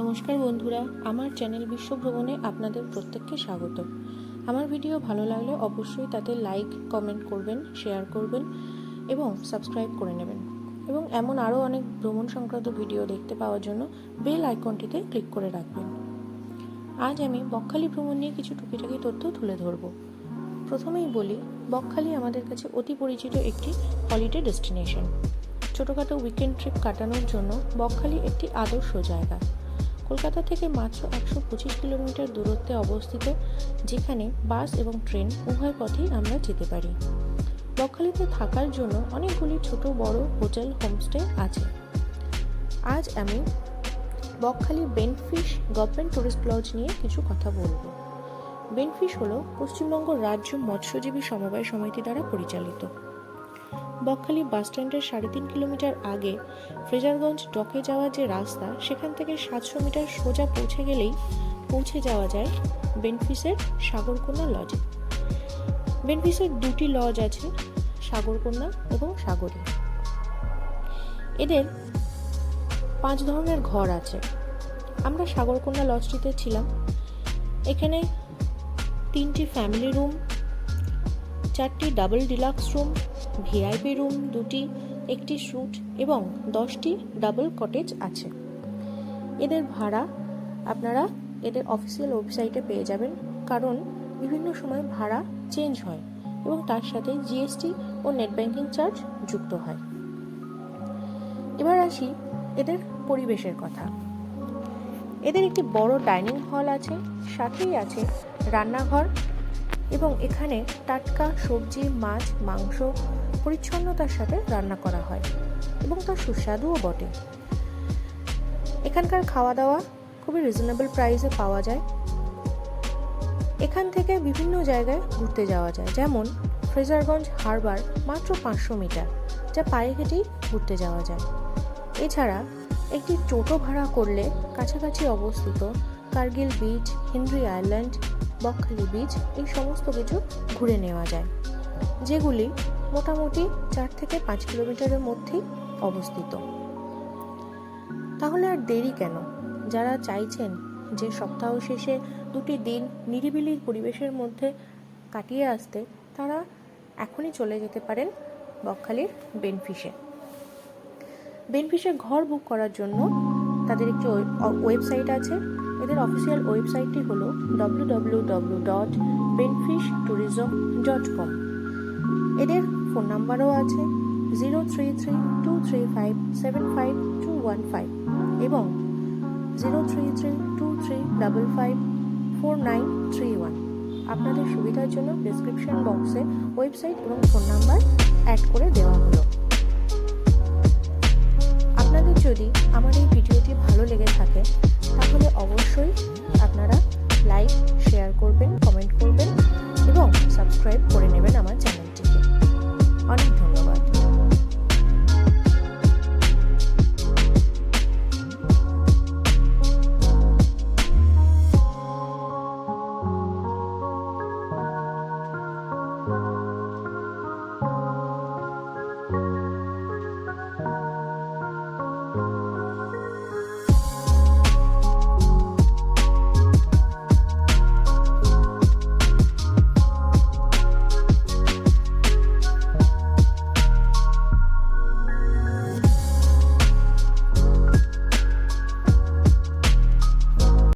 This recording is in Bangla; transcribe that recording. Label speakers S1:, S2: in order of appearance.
S1: নমস্কার বন্ধুরা, আমার চ্যানেল বিশ্বভ্রমণে আপনাদের প্রত্যেককে স্বাগত। আমার ভিডিও ভালো লাগলে অবশ্যই তাতে লাইক, কমেন্ট করবেন, শেয়ার করবেন এবং সাবস্ক্রাইব করে নেবেন। এবং এমন আরও অনেক ভ্রমণ সংক্রান্ত ভিডিও দেখতে পাওয়ার জন্য বেল আইকনটিতে ক্লিক করে রাখবেন। আজ আমি বকখালি ভ্রমণ নিয়ে কিছু টুকিটাকি তথ্য তুলে ধরব। প্রথমেই বলি, বকখালি আমাদের কাছে অতি পরিচিত একটি হলিডে ডেস্টিনেশন ছোটোখাটো উইকেন্ড ট্রিপ কাটানোর জন্য বকখালি একটি আদর্শ জায়গা। কলকাতা থেকে মাত্র একশো পঁচিশ কিলোমিটার দূরত্বে অবস্থিত, যেখানে বাস এবং ট্রেন উভয় পথেই আমরা যেতে পারি। বকখালিতে থাকার জন্য অনেকগুলি ছোট বড় হোটেল হোমস্টে আছে। আজ আমি Bakkhali Benfish government tourist lodge নিয়ে কিছু কথা বলব। বেনফিশ হলো পশ্চিমবঙ্গ রাজ্য মৎস্যজীবী সমবায় সমিতি দ্বারা পরিচালিত। বকখালি বাসস্ট্যান্ডের সাড়ে তিন কিলোমিটার আগে ফ্রেজারগঞ্জ ডকে যাওয়ার যে রাস্তা, সেখান থেকে সাতশো মিটার সোজা পৌঁছে গেলেই পৌঁছে যাওয়া যায় বেনফিসের সাগরকন্যা লজে বেনফিসের দুটি লজ আছে সাগরকন্যা এবং সাগরী। এদের পাঁচ ধরনের ঘর আছে। আমরা সাগরকন্যা লজটিতে ছিলাম। এখানে তিনটি ফ্যামিলি রুম চারটি double deluxe room, VIP room দুটি, একটি স্যুট এবং দশটি ডাবল কটেজ আছে। এদের ভাড়া আপনারা এদের অফিসিয়াল ওয়েবসাইটে পেয়ে যাবেন, কারণ বিভিন্ন সময় ভাড়া চেঞ্জ হয় এবং তার সাথে জিএসটি ও নেট ব্যাংকিং চার্জ যুক্ত হয়। এবার আসি এদের পরিবেশের কথা। এদের একটি বড় ডাইনিং হল আছে, সাথেই আছে রান্নাঘর এবং এখানে টাটকা সবজি, মাছ, মাংস পরিচ্ছন্নতার সাথে রান্না করা হয় এবং তার সুস্বাদুও বটে। এখানকার খাওয়া দাওয়া খুবই রিজনেবল প্রাইসে পাওয়া যায়। এখান থেকে বিভিন্ন জায়গায় ঘুরতে যাওয়া যায়, যেমন ফ্রেজারগঞ্জ হারবার মাত্র পাঁচশো মিটার, যা পায়ে হেঁটেই ঘুরতে যাওয়া যায়। এছাড়া একটি টোটো ভাড়া করলে কাছাকাছি অবস্থিত Kargil beach Henry island Bakkhali beach এই সমস্ত কিছু ঘুরে নেওয়া যায়, যেগুলি মোটামুটি চার থেকে পাঁচ কিলোমিটারের মধ্যেই অবস্থিত। তাহলে আর দেরি কেন? যারা চাইছেন যে সপ্তাহ শেষে দুটি দিন নিরিবিলি পরিবেশের মধ্যে কাটিয়ে আসতে, তারা এখনই চলে যেতে পারেন বকখালির বেনফিশে। বেনফিশে ঘর বুক করার জন্য তাদের একটি ওয়েবসাইট আছে এদের অফিসিয়াল ওয়েবসাইটটি হলো W W W dot Benfish tourism dot com এদের ফোন নাম্বারও আছে zero three three two three five seven five two one five এবং zero three three two three double five four nine three one আপনাদের সুবিধার জন্য ডিসক্রিপশন বক্সে ওয়েবসাইট এবং ফোন নাম্বার অ্যাড করে